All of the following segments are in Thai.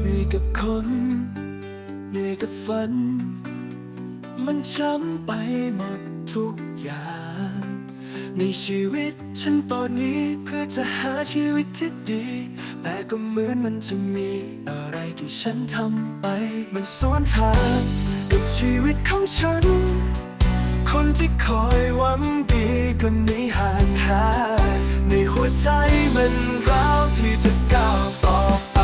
เหนื่อยกับคนเหนื่อยกับฝัน มันช้ำไปหมดทุกอย่าง ในชีวิตฉันตอนนี้เพื่อจะหาชีวิตที่ดี แต่ก็เหมือนมันจะมีอะไรที่ฉันทำไป มันสวนทางกับชีวิตของฉัน คนที่คอยหวังดีก็หนีห่างหายในหัวใจมันร้าวที่จะก้าวต่อไป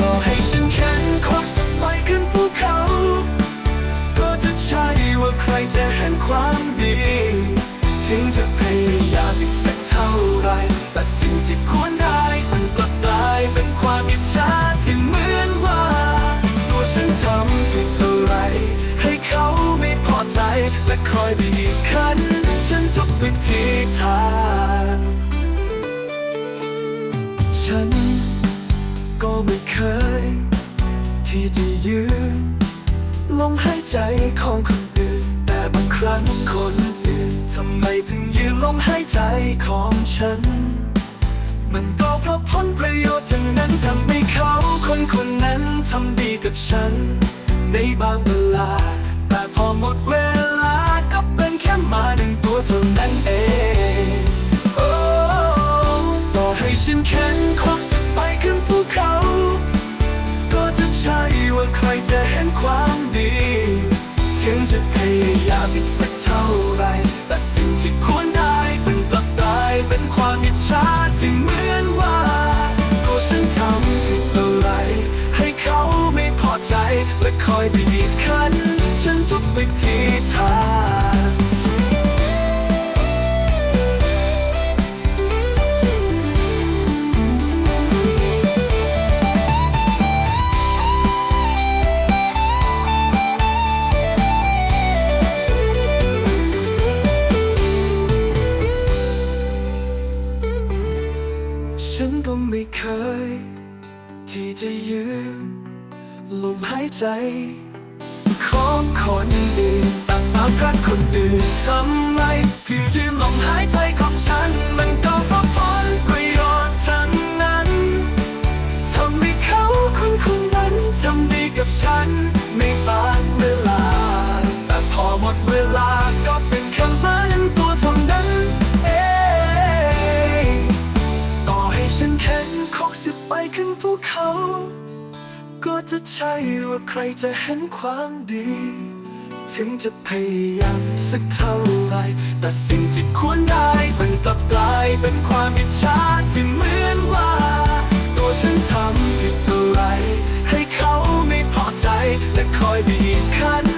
ต่อให้ฉันแข็งควักสักใบขึ้นภูเขา ก็จะใช่ว่าใครจะเห็นความ ถึงจะพยายามอีกสักเท่าไร แต่สิ่งที่ควรได้มันกลับกลายเป็นความอิจฉาที่เหมือนว่า ตัวฉันทำผิดอะไร ให้เขาไม่พอใจ และคอยบีบคั้นฉันทุกวิธีทาง ฉันก็ไม่เคย ที่จะยืนลมหายใจของคนอื่น แต่บางครั้งคนอื่น ทำไมถึงยืนลมหายใจของฉัน มันก็เพราะผลประโยชน์ทั้งนั้นทำให้เขาคนคนนั้นทำดีกับฉัน ในบางเวลา จะพยายามอีกสักเท่าไร แต่สิ่งที่ควรได้เป็นกลับตายเป็นความอิจฉาที่เหมือนว่าตัวฉันทำอะไร ให้เขาไม่พอใจและคอยบีบคั้น ฉันทุกวิธีทาง ฉันก็ไม่เคย ที่จะยืนลมหายใจ ของคนอื่นต่างมารักคนอื่นทำไมถึงยืนลมหายใจของฉัน มันก็เพราะผลประโยชน์ทั้งนั้นทำให้เขาคนคนนั้นทำดีกับฉันในบางเวลา แต่พอหมดเวลา ก็จะใช่ว่าใครจะเห็นความดี ถึงจะพยายามสักเท่าไร แต่สิ่งที่ควรได้มันกลับกลายเป็นความอิจฉาที่เหมือนว่า ตัวฉันทำผิดอะไร ให้เขาไม่พอใจและคอยบีบคั้น